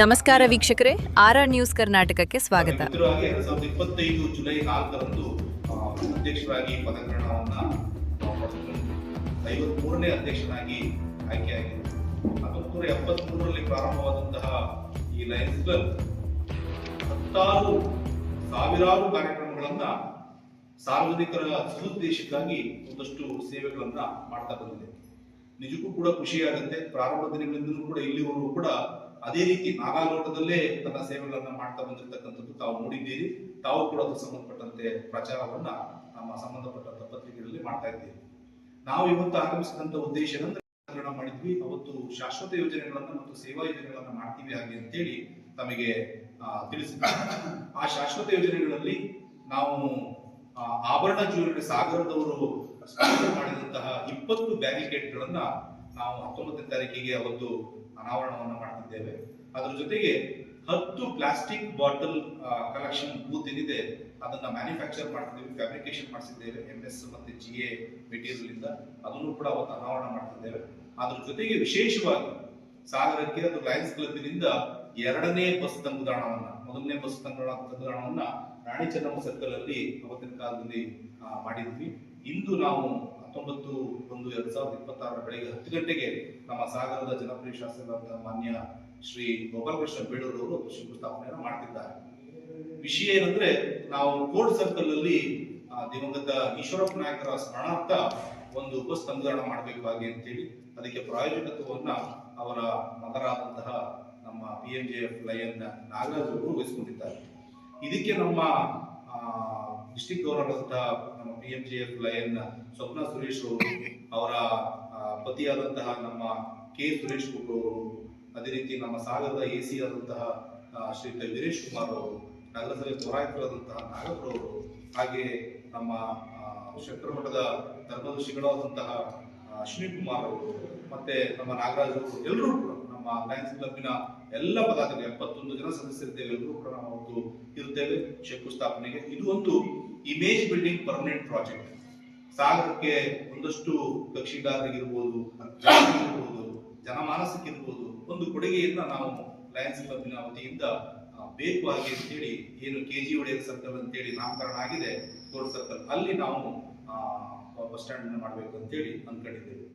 ನಮಸ್ಕಾರ ವೀಕ್ಷಕರೇ, R R news ಕರ್ನಾಟಕಕ್ಕೆ ಸ್ವಾಗತ. ಇಪ್ಪತ್ತೈದು ಜುಲೈ ನಾಲ್ಕರಂದು ಅಧ್ಯಕ್ಷರಾಗಿ ಪದಗ್ರಹಣವನ್ನ ಪಡೆದುಕೊಂಡು ಐವತ್ಮೂರನೇ ಅಧ್ಯಕ್ಷನಾಗಿ ಆಯ್ಕೆಯಾಗಿದೆ ಹತ್ತೊಂಬತ್ತು ನೂರ ಪ್ರಾರಂಭವಾದಂತಹ ಈ ಲಯನ್ಸ್ ಕ್ಲಬ್ ಹತ್ತಾರು ಸಾವಿರಾರು ಕಾರ್ಯಕ್ರಮಗಳನ್ನ ಸಾರ್ವಜನಿಕರ ಸದುದ್ದೇಶಕ್ಕಾಗಿ ಒಂದಷ್ಟು ಸೇವೆಗಳನ್ನ ಮಾಡ್ತಾ ಬಂದಿದೆ. ನಿಜಕ್ಕೂ ಕೂಡ ಖುಷಿಯಾಗುತ್ತೆ. ಪ್ರಾರಂಭ ದಿನಗಳಿಂದಲೂ ಕೂಡ ಇಲ್ಲಿವರೆಗೂ ಕೂಡ ಅದೇ ರೀತಿ ನಾಗಾಲೋಟದಲ್ಲೇ ತನ್ನ ಸೇವೆಗಳನ್ನ ಮಾಡ್ತಾ ಬಂದಿರತಕ್ಕಂಥದ್ದು ತಾವು ನೋಡಿದ್ದೀರಿ. ತಾವು ಕೂಡ ಅದಕ್ಕೆ ಸಂಬಂಧಪಟ್ಟಂತೆ ಪ್ರಚಾರವನ್ನ ನಮ್ಮ ಸಂಬಂಧಪಟ್ಟಂತ ಪತ್ರಿಕೆಗಳಲ್ಲಿ ಮಾಡ್ತಾ ಇದ್ದೀವಿ ನಾವು ಇವತ್ತು ಆಗಮಿಸಿದಂತ ಉದ್ದೇಶ ಏನಂದ್ರೆ ಮಾಡಿದ್ವಿ. ಅವತ್ತು ಶಾಶ್ವತ ಯೋಜನೆಗಳನ್ನ ಮತ್ತು ಸೇವಾ ಯೋಜನೆಗಳನ್ನ ಮಾಡ್ತೀವಿ ಹಾಗೆ ಅಂತೇಳಿ ತಮಗೆ ಆ, ತಿಳಿಸಿದ್ವಿ. ಆ ಶಾಶ್ವತ ಯೋಜನೆಗಳಲ್ಲಿ ನಾವು ಆಭರಣ ಜ್ಯುವೆಲರಿ ಸಾಗರದವರು ಮಾಡಿದಂತಹ ಇಪ್ಪತ್ತು ಬ್ಯಾರಿಕೇಡ್ಗಳನ್ನ ನಾವು ಹತ್ತೊಂಬತ್ತನೇ ತಾರೀಕಿಗೆ ಅವತ್ತು ಅನಾವರಣವನ್ನ ಮಾಡ್ತಿದ್ದೇವೆ. ಅದರ ಜೊತೆಗೆ ಹತ್ತು ಪ್ಲಾಸ್ಟಿಕ್ ಬಾಟಲ್ ಕಲೆಕ್ಷನ್ ಬೂತ್ ಏನಿದೆ, ಅದನ್ನ ಮ್ಯಾನುಫ್ಯಾಕ್ಚರ್ ಮಾಡ್ತಿದ್ದೇವೆ ಫ್ಯಾಬ್ರಿಕೇಶನ್ ಮಾಡಿಸಿದ್ದೇವೆ ಎಂ ಎಸ್ ಮತ್ತೆ ಜಿ ಎ ಮೆಟೀರಿಯಲ್ ಇಂದ ಅದನ್ನು ಕೂಡ ಅವತ್ತು ಅನಾವರಣ ಮಾಡ್ತಿದ್ದೇವೆ. ಅದ್ರ ಜೊತೆಗೆ ವಿಶೇಷವಾಗಿ ಸಾಗರಕ್ಕೆ ಅದು ಲಯನ್ಸ್ ಕ್ಲಬ್ನಿಂದ ಎರಡನೇ ಬಸ್ ತಂಗುದಾಣವನ್ನ, ಮೊದಲನೇ ಬಸ್ ತಂಗುದಾಣ, ತಂಗುದಾಣವನ್ನ ರಾಣಿ ಚೆನ್ನಮ್ಮ ಸರ್ಕಲ್ ಅಲ್ಲಿ ಅವತ್ತಿನ ಕಾಲದಲ್ಲಿ ಮಾಡಿದ್ವಿ. ಇಂದು ನಾವು ಹತ್ತೊಂಬತ್ತು ಒಂದು ಎರಡ್ ಸಾವಿರದ ಇಪ್ಪತ್ತಾರರ ಬೆಳಗ್ಗೆ ಹತ್ತು ಗಂಟೆಗೆ ನಮ್ಮ ಸಾಗರದ ಜನಪ್ರಿಯ ಶಾಸಕರಾದ ಮಾನ್ಯ ಶ್ರೀ ಗೋಪಾಲಕೃಷ್ಣ ಬೇಡೂರು ಅವರು ಶಂಕುಸ್ಥಾಪನೆಯನ್ನು ಮಾಡ್ತಿದ್ದಾರೆ. ವಿಷಯ ಏನಂದ್ರೆ ನಾವು ಕೋರ್ಟ್ ಸರ್ಕಲ್ ಅಲ್ಲಿ ದಿವಂಗತ ಈಶ್ವರಪ್ಪ ನಾಯಕರ ಸ್ಮರಣಾರ್ಥ ಒಂದು ಬಸ್ ಹಾಗೆ ಅಂತೇಳಿ ಅದಕ್ಕೆ ಪ್ರಾಯೋಜಕತ್ವವನ್ನ ಅವರ ಮಗರಾದಂತಹ ನಮ್ಮ P M J F lion Nagaraj ಅವರು ವಹಿಸಿಕೊಂಡಿದ್ದಾರೆ ಇದಕ್ಕೆ ನಮ್ಮ ಡಿಸ್ಟಿಕ್ ಗವರ್ನರ್ ನಮ್ಮ P M G F lion Swapna Suresh ಅವರು, ಅವರ ಪತಿಯಾದಂತಹ ನಮ್ಮ ಕೆ ಸುರೇಶ್ ಅವರು, ಅದೇ ರೀತಿ ನಮ್ಮ ಸಾಗರದ ಎ ಸಿ ಆದಂತಹ ಶ್ರೀಯುತ ವೀರೇಶ್ ಕುಮಾರ್ ಅವರು ನಗರಸಭೆ ಪುರಾಯಿತರಾದಂತಹ ನಾಗಪ್ರ ಅವರು, ಹಾಗೆ ನಮ್ಮ ಶಂಕರ ಮಠದ ಧರ್ಮದರ್ಶಿಗಳಾದಂತಹ ಅಶ್ವಿನಿ ಕುಮಾರ್ ಅವರು, ಮತ್ತೆ ನಮ್ಮ ನಾಗರಾಜ್ ಅವರು, ಎಲ್ಲರೂ ಕೂಡ ನಮ್ಮ ಲಯನ್ಸ್ ಕ್ಲಬ್ನ ಎಲ್ಲ ಪದಾಧಿಕಾರಿ, ಎಪ್ಪತ್ತೊಂದು ಜನ ಸದಸ್ಯರಿದ್ದೇವೆ, ಎಲ್ಲರೂ ಕೂಡ ನಾವು ಅವತ್ತು ಇರುತ್ತೇವೆ ಶಂಕುಸ್ಥಾಪನೆಗೆ. ಇದು ಒಂದು ಇಮೇಜ್ ಬಿಲ್ಡಿಂಗ್ ಪರ್ಮನೆಂಟ್ ಪ್ರಾಜೆಕ್ಟ್ ಸಾಗರಕ್ಕೆ ಒಂದಷ್ಟು ಕಕ್ಷಿಗಾರರಿಗಿರ್ಬೋದು ಇರ್ಬೋದು ಜನಮಾನಸಕ್ಕಿರ್ಬೋದು, ಒಂದು ಕೊಡುಗೆಯನ್ನ ನಾವು ಲಯನ್ಸ್ ಕ್ಲಬ್ನ ವತಿಯಿಂದ ಬೇಕು ಆಗಿ ಅಂತೇಳಿ, ಏನು ಕೆ ಜಿ ಒಡೆಯರ್ ಸರ್ಕಲ್ ಅಂತೇಳಿ ನಾಮಕರಣ ಆಗಿದೆ ಕೋರ್ಟ್ ಸರ್ಕಲ್ ಅಲ್ಲಿ ನಾವು ಬಸ್ ಸ್ಟ್ಯಾಂಡ್ ಮಾಡಬೇಕು ಅಂತೇಳಿ ಅಂದ್ಕೊಂಡಿದ್ದೇವೆ.